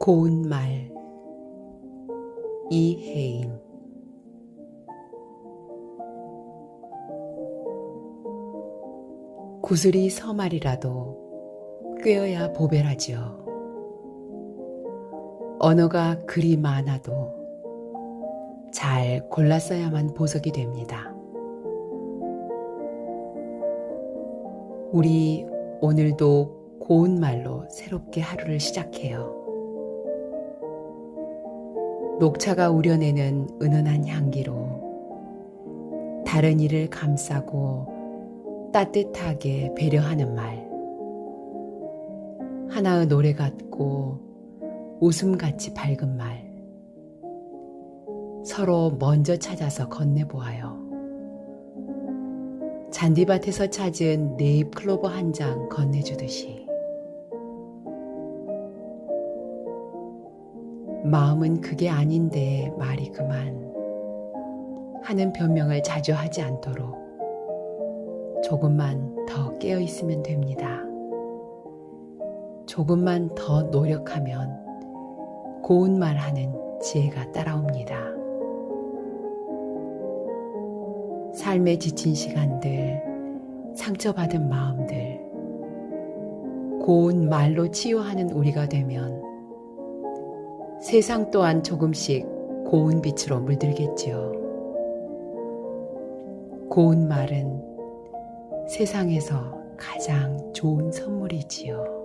고운 말 이혜인 구슬이 서말이라도 꿰어야 보배라지요. 언어가 그리 많아도 잘 골랐어야만 보석이 됩니다. 우리 오늘도 고운 말로 새롭게 하루를 시작해요. 녹차가 우려내는 은은한 향기로 다른 이를 감싸고 따뜻하게 배려하는 말. 하나의 노래 같고 웃음같이 밝은 말. 서로 먼저 찾아서 건네보아요. 잔디밭에서 찾은 네잎 클로버 한 장 건네주듯이. 마음은 그게 아닌데 말이 그만 하는 변명을 자주 하지 않도록 조금만 더 깨어 있으면 됩니다. 조금만 더 노력하면 고운 말 하는 지혜가 따라옵니다. 삶에 지친 시간들, 상처받은 마음들, 고운 말로 치유하는 우리가 되면 세상 또한 조금씩 고운 빛으로 물들겠지요. 고운 말은 세상에서 가장 좋은 선물이지요.